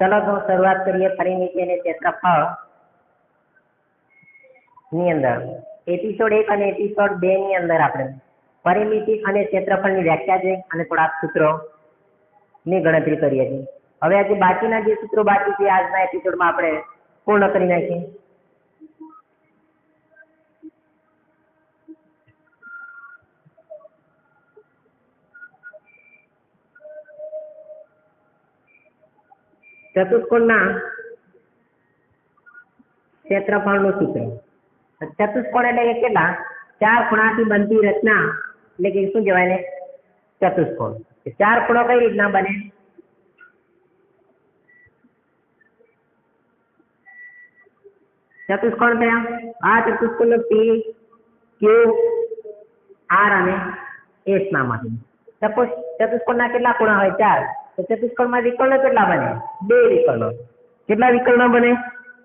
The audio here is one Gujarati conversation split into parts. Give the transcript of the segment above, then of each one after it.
ચલો શરૂઆત કરીએ પરિમિતિ અને ક્ષેત્રફળની અંદર. એપિસોડ એક અને એપિસોડ બે ની અંદર આપણે પરિમિતિ અને ક્ષેત્રફળની વ્યાખ્યા છે અને થોડાક સૂત્રો ની ગણતરી કરીએ છીએ. હવે આજે બાકીના જે સૂત્રો બાકી છે, આજના એપિસોડમાં આપણે પૂર્ણ કરી નાખીએ. ચતુષ્કોણના ક્ષેત્રફળનું સૂત્ર. ચતુષ્કોણ એટલે કે કેટલા? ચાર ખૂણાથી બનતી રચના. એટલે કે શું કહેવાય ને ચતુષ્કોણ. એ ચાર ખૂણો કઈ રીતના બને? ચતુષ્કોણ થયા? આ ચતુષ્કોણ પી ક્યુ આર અને એસ નામમાંથી સપોઝ ચતુષ્કોણના કેટલા ખૂણા હોય? ચાર. તો ચતુષ્કોણમાં વિકર્ણ કેટલા બને? બે વિકર્ણ કેટલા વિકર્ણ બને?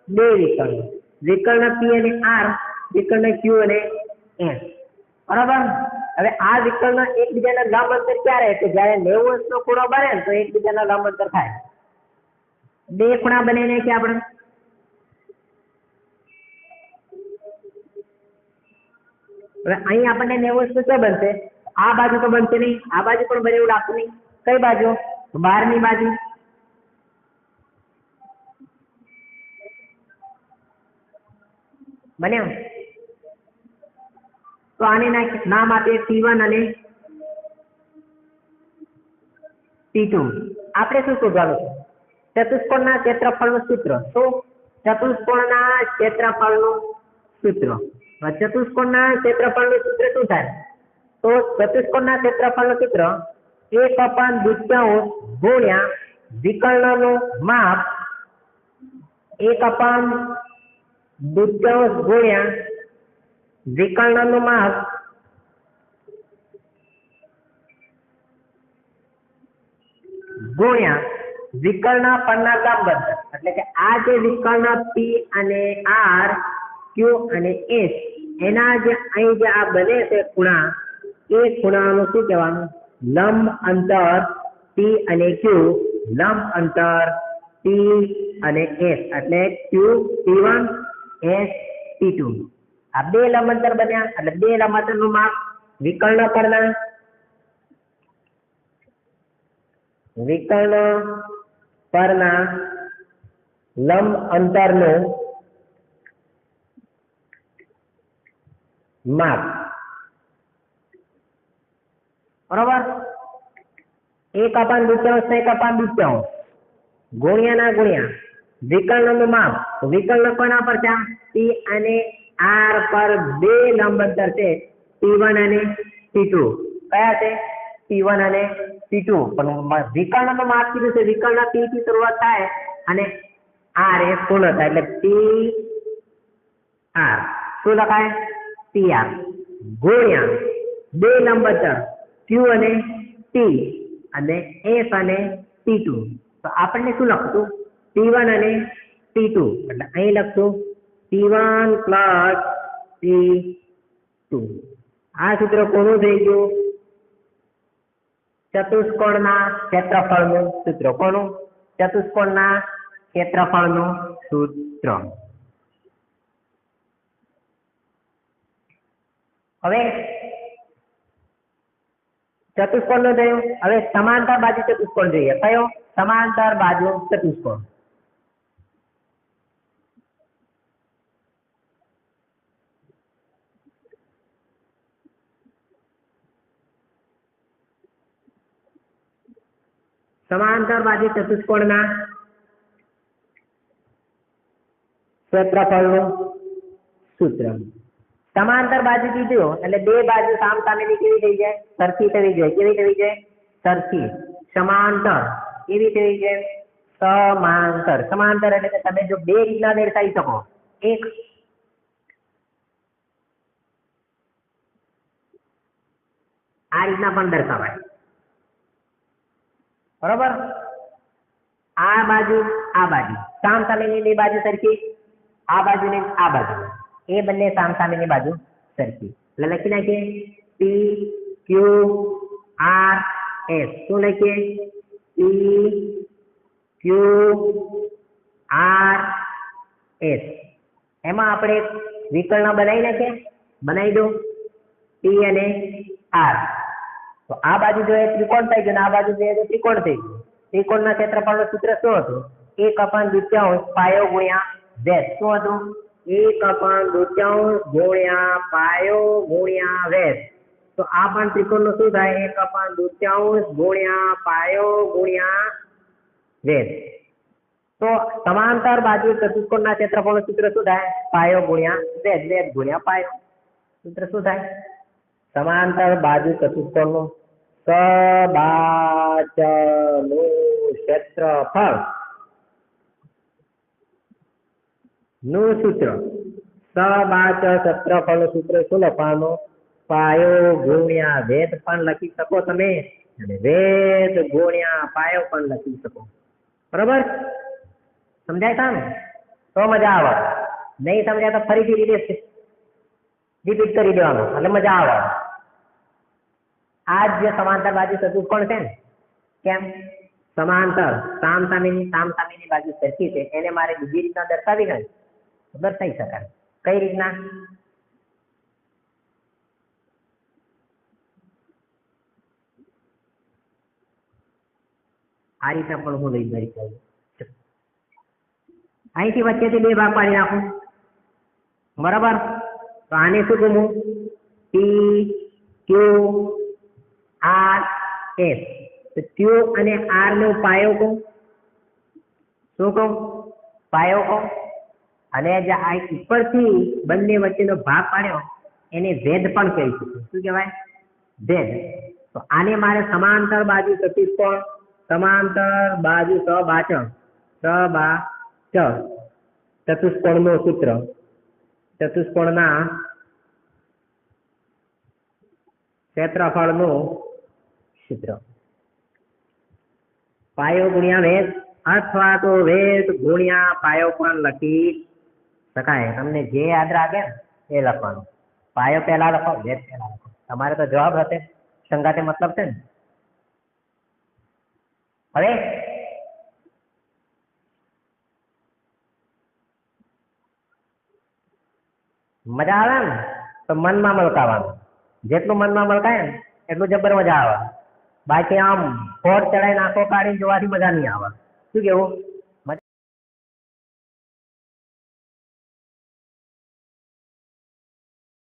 બે વિકર્ણ વિકર્ણ પી અને આર વિકર્ણ ક્યુ અને એસ બરાબર? હવે આ વિકર્ણ એકબીજાના લંબ અંતર ક્યારે? કે જ્યારે નેવું અંશનો ખૂણો બને તો એકબીજાના લંબ અંતર થાય. બે ખૂણા બને ને કે આપણે? હવે અહીં આપણને નેવું અંશનું ક્યાં બનશે? આ બાજુ તો બનશે નહીં. આ બાજુ પણ બને એવું લાગતું નહીં. કઈ બાજુ? બહારની બાજુ? બન્યો તો આને નામ આપીએ ટી વન અને ટી ટુ. આપણે શું શોધવાનું છે? ચતુષ્કોણના ક્ષેત્રફળનું સૂત્ર. શું? ચતુષ્કોણના ક્ષેત્રફળનું સૂત્ર. ચતુષ્કોણના ક્ષેત્રફળનું સૂત્ર શું થાય? તો ચતુષ્કોણના ક્ષેત્રફળનું સૂત્ર એક અપાન દૂત્યાંશ ગુણ્યા, વિકર્ણનું માપ. એક અપાન દૂત્યાંશ ગુણ્યા, વિકર્ણનું માપ. ગુણ્યા, વિકર્ણ પરના લંબ અંતર એટલે કે આ જે વિકર્ણ પી અને આર ક્યુ અને એસ એના જે અહીં જે આ બને છે ખૂણા, એ ખૂણાનું શું કહેવાનું? લંબ અંતર પી અને ક્યુ લંબ અંતર પી અને એસ એટલે Q P one S two આ બે લંબ અંતર બન્યા, એટલે બે લંબ અંતરનું માપ વિકર્ણ પરના. વિકર્ણ પરના લંબ અંતરનું માપ. બરોબર? એક અપાન દુત્યાંશ એક અપાન દુત્યાંશ. ગુણ્યા ના ગુણ્યા. વિકર્ણનું માપ. વિકર્ણ કોના પર છે? પી અને આર પર બે લંબ અંતર છે પી વન અને પી ટુ કયા છે? પી વન અને પી ટુ પણ વિકર્ણનું માપ કીધું છે. વિકર્ણ પી થી શરૂઆત થાય અને આર એ પૂર્ણ થાય. એટલે પી આર શું લખાય? પી આર ગુણ્યા બે લંબ અંતર. ક્યુ અને ટી અને એફ અને ટી તો આપણને શું લખતું? ટી અને ટી એટલે અહીં લખતું ટી પ્લસ ટુ આ સૂત્ર કોનું થઈ ગયું? ચતુષ્કોણના ક્ષેત્રફળનું સૂત્ર કોનું? ચતુષ્કોણના ક્ષેત્રફળનું સૂત્ર. હવે ચતુષ્કોણ નો થયું હવે સમાંતર બાજુ ચતુષ્કોણ જોઈએ. કયો? સમાંતર બાજુ ચતુષ્કોણ. સમાંતર બાજુ ચતુષ્કોણના ક્ષેત્રફળનું સૂત્ર. સમાંતર બાજુ કીધું એટલે બે બાજુ સામ સામેની કેવી થઈ જાય? સરખી થવી જોઈએ. કેવી થવી જોઈએ? સરખી. સમાંતર. કેવી થવી જોઈએ? સમાંતર. સમાંતર એટલે કે તમે જો બે રીતના દર્શાવી શકો. એક આ રીતના પણ દર્શાવાય. બરોબર? આ બાજુ આ બાજુ. સામ સામેની બે બાજુ સરખી, આ બાજુ ને આ બાજુ. એ બંને સામ સામેની બાજુ સરખી. એટલે લખી નાખીએ. પી ક્યુ આર એસ શું લખીએ? પી ક્યુ આર એસ એમાં આપણે વિકર્ણ બનાવી નાખીએ. બનાવી દો. પી અને આર તો આ બાજુ જોઈએ ત્રિકોણ થઈ ગયું અને આ બાજુ જોઈએ તો ત્રિકોણ થઈ ગયું. ત્રિકોણના ક્ષેત્રફળનું સૂત્ર શું હતું? એક અપાન દૂત્યાંશ પાયો ગુણ્યા વેધ શું હતું? એક અપાન દૂત્યાંશ ગુણ્યા પાયો ગુણ્યા વેદ. તો આ પણ ત્રિકોણનું શું થાય? એક અપાન દૂત્યાંશ ગુણ્યા પાયો ગુણ્યા વેદ. તો સમાંતર બાજુ ચતુષ્કોણના ક્ષેત્રફળનું સૂત્ર શું થાય? પાયો ગુણ્યા વેદ વેદ ગુણ્યા પાયો. સૂત્ર શું થાય? સમાંતર બાજુ ચતુષ્કોણનું સબાચનું ક્ષેત્રફળ. નું સૂત્ર સબાચ ક્ષેત્રફળનું સૂત્ર શું લખવાનું? પાયો ગુણ્યા વેદ પણ લખી શકો તમે અને વેદ ગુણ્યા પાયો પણ લખી શકો. બરોબર? સમજાય તા ને તો મજા આવે. નહીં સમજાય તો ફરીથી રીતે રિપીટ કરી દેવાનું, એટલે મજા આવે. આ જે સમાંતર બાજુ ચતુષ્કોણ છે ને? કેમ? સમાંતર. સામ સામેની સામ સામેની બાજુ સરખી છે. એને મારે બીજી રીતના દર્શાવી તો દર્શાવી શકાય કઈ રીતના? આ રીતના પણ હું લઈ જઈ શકું અહીંથી વચ્ચેથી બે ભાગ પાડી નાખું. બરાબર? તો આને શું કહું પી ક્યુ આર એસ તો ક્યુ અને આર નો પાયો કહું શું કહું પાયો કહું અને જે આ ઉપરથી બંને વચ્ચેનો ભાગ પાડ્યો, એને વેદ પણ કહી શકું શું કહેવાય? વેદ. તો આને મારે સમાંતર બાજુ ચતુષ્કોણ સમાંતર બાજુ સબાચ સબાચ. ચતુષ્કોણનું સૂત્ર. ચતુષ્કોણના ક્ષેત્રફળનું સૂત્ર. પાયો ગુણ્યા વેદ અથવા તો વેદ ગુણ્યા પાયો પણ લખી શકાય તમને જે યાદ રાખે એ લખવાનું. પાયો પહેલા લખો, વેદ પહેલા લખો. તમારે તો જવાબ હશે. સંગાતે મતલબ છે ને. હવે? મજા આવે ને? તો મનમાં મલકાવાનું. જેટલું મનમાં મલકાય ને, એટલું જબર મજા આવે. બાકી આમ ફોડ ચડાઈ નાખો, કાઢીને જોવાથી મજા નહીં આવે. શું કેવું?